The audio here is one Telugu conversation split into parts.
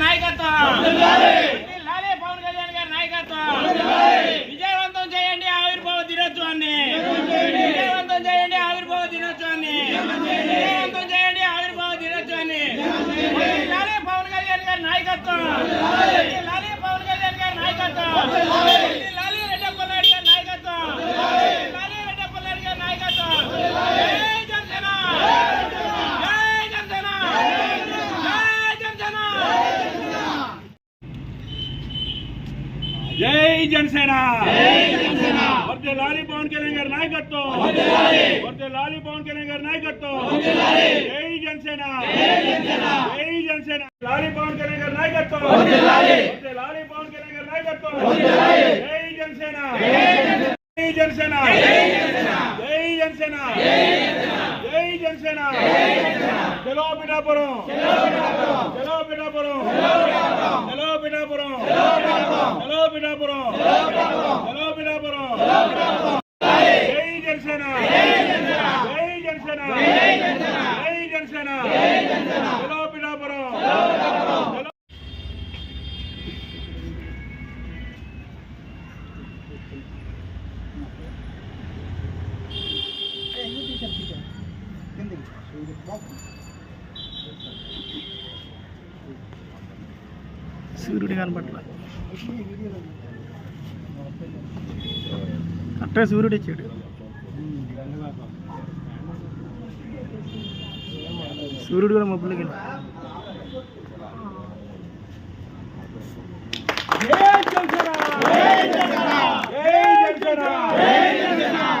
నాయకత్వం లాలే పవన్ కళ్యాణ్ గారి నాయకత్వం విజయవంతం చేయండి ఆవిర్భావ దినోత్సవాన్ని విజయవంతం చేయండి ఆవిర్భావ దినోత్సవాన్ని విజయవంతం చేయండి ఆవిర్భావ దినోత్సవాన్ని లాలే పవన్ కళ్యాణ్ గారి నాయకత్వం లాలే పవన్ కళ్యాణ్ గారి నాయకత్వం లాలే రెడ్డప్ప నాయుడు గారి నాయకత్వం లాలే రెడ్డప్ప నాయుడు గారి నాయకత్వం జై జనసేన జై జనసేన జై జనసేన వర్దే లాలి పవన్ కళ్యాణ్ గారి నాయకత్వం వర్దే లాలి పవన్ కళ్యాణ్ గారి నాయకత్వం జై జనసేన జై జనసేన లాలి పవన్ కళ్యాణ్ గారి నాయకత్వం వర్దే లాలి పవన్ కళ్యాణ్ గారి నాయకత్వం జై జనసేన జై జనసేన జై జనసేన జై జనసేన చలో పిఠాపురం చలో పిఠాపురం చలో పిఠాపురం చలో పిఠాపురం చలో పిఠాపురం జై జనసేన జై జనసేన జై జనసేన చలో పిఠాపురం చలో సూర్యుడు కనబట్ల అట్టే సూర్యుడు ఇచ్చాడు. సూర్యుడు కూడా మబ్బులకి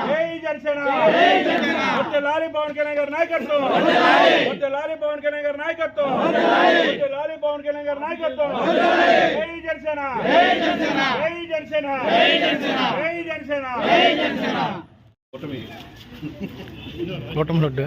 జై జనసేన జై జనసేన జై జనసేన వచ్చే లారీ పవన్ కళ్యాణ్ గారి నాయకత్వం వచ్చే లారీ పవన్ కళ్యాణ్ గారి నాయకత్వం వచ్చే లారీ పవన్ కళ్యాణ్ గారి నాయకత్వం జై జనసేన జై జనసేన జై జనసేన జై జనసేన జై జనసేన కూటమి రోడ్డు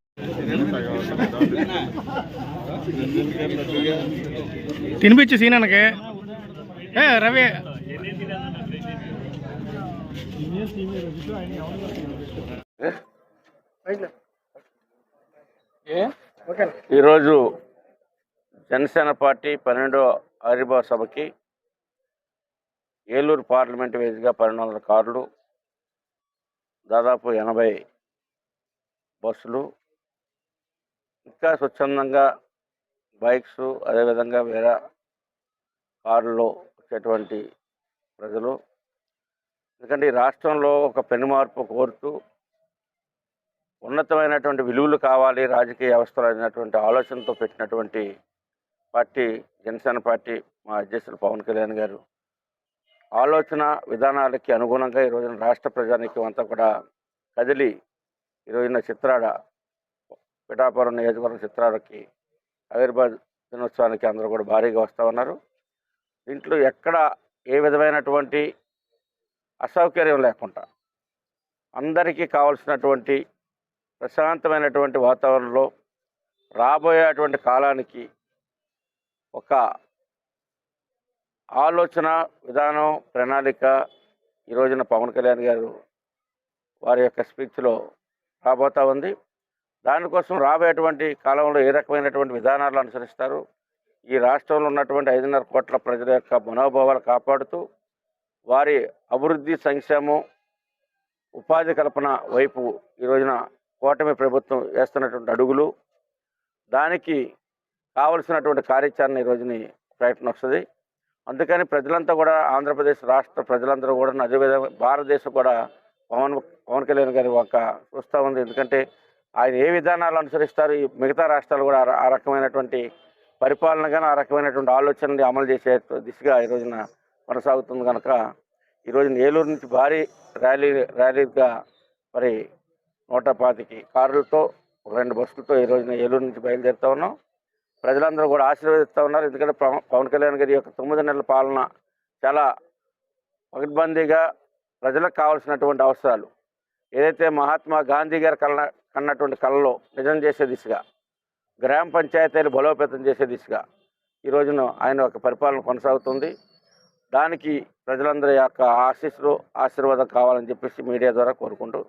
తినిపించు సీనానికి ఏ రవి. ఈరోజు జనసేన పార్టీ పన్నెండో ఆవిర్భావ సభకి ఏలూరు పార్లమెంట్ వేదికగా పన్నెండు వందల కార్లు దాదాపు ఎనభై బస్సులు ఇంకా స్వచ్ఛందంగా బైక్స్ అదేవిధంగా వేరే కారులో వచ్చేటువంటి ప్రజలు. ఎందుకంటే ఈ రాష్ట్రంలో ఒక పెను మార్పు కోరుతూ ఉన్నతమైనటువంటి విలువలు కావాలి రాజకీయ వ్యవస్థలో అనేటువంటి ఆలోచనతో పెట్టినటువంటి పార్టీ జనసేన పార్టీ మా అధ్యక్షులు పవన్ కళ్యాణ్ గారు. ఆలోచన విధానాలకి అనుగుణంగా ఈ రోజున రాష్ట్ర ప్రజానికి అంతా కూడా కదిలి ఈ రోజున చిత్రాడ పిఠాపురం నియోజకవర్గం చిత్రాలకి ఆవిర్భాద్ దినోత్సవానికి అందరూ కూడా భారీగా వస్తూ ఉన్నారు. దీంట్లో ఎక్కడ ఏ విధమైనటువంటి అసౌకర్యం లేకుండా అందరికీ కావాల్సినటువంటి ప్రశాంతమైనటువంటి వాతావరణంలో రాబోయేటువంటి కాలానికి ఒక ఆలోచన విధానం ప్రణాళిక ఈ రోజున పవన్ కళ్యాణ్ గారు వారి యొక్క స్పీచ్లో రాబోతా ఉంది. దానికోసం రాబోయేటువంటి కాలంలో ఏ రకమైనటువంటి విధానాలు అనుసరిస్తారు? ఈ రాష్ట్రంలో ఉన్నటువంటి ఐదున్నర కోట్ల ప్రజల యొక్క మనోభావాలు కాపాడుతూ వారి అభివృద్ధి సంక్షేమం ఉపాధి కల్పన వైపు ఈ రోజున కూటమి ప్రభుత్వం వేస్తున్నటువంటి అడుగులు. దానికి కావలసినటువంటి కార్యాచరణ ఈ రోజుని ప్రయత్నం వస్తుంది. అందుకని ప్రజలంతా కూడా ఆంధ్రప్రదేశ్ రాష్ట్ర ప్రజలందరూ కూడా అదేవిధంగా భారతదేశం కూడా పవన్ పవన్ కళ్యాణ్ గారి ఒక చూస్తూ ఉంది. ఎందుకంటే ఆయన ఏ విధానాలు అనుసరిస్తారు? ఈ మిగతా రాష్ట్రాలు కూడా ఆ రకమైనటువంటి పరిపాలన కానీ ఆ రకమైనటువంటి ఆలోచనని అమలు చేసే దిశగా ఈ రోజున కొనసాగుతుంది కనుక ఈ రోజున ఏలూరు నుంచి భారీ ర్యాలీ ర్యాలీగా మరి నూట పాతికి కారులతో ఒక రెండు బస్సులతో ఈ రోజున ఏలూరు నుంచి బయలుదేరుతా ఉన్నాం. ప్రజలందరూ కూడా ఆశీర్వదిస్తూ ఉన్నారు. ఎందుకంటే పవన్ కళ్యాణ్ గారి యొక్క తొమ్మిది నెలల పాలన చాలా పకడ్బందీగా ప్రజలకు కావాల్సినటువంటి అవసరాలు. ఏదైతే మహాత్మా గాంధీ గారి కళ కన్నటువంటి కళలో నిజం చేసే దిశగా గ్రామ పంచాయతీలు బలోపేతం చేసే దిశగా ఈ రోజున ఆయన యొక్క పరిపాలన కొనసాగుతుంది. దానికి ప్రజలందరి యొక్క ఆశీస్సులు ఆశీర్వాదం కావాలని చెప్పేసి మీడియా ద్వారా కోరుకుంటూ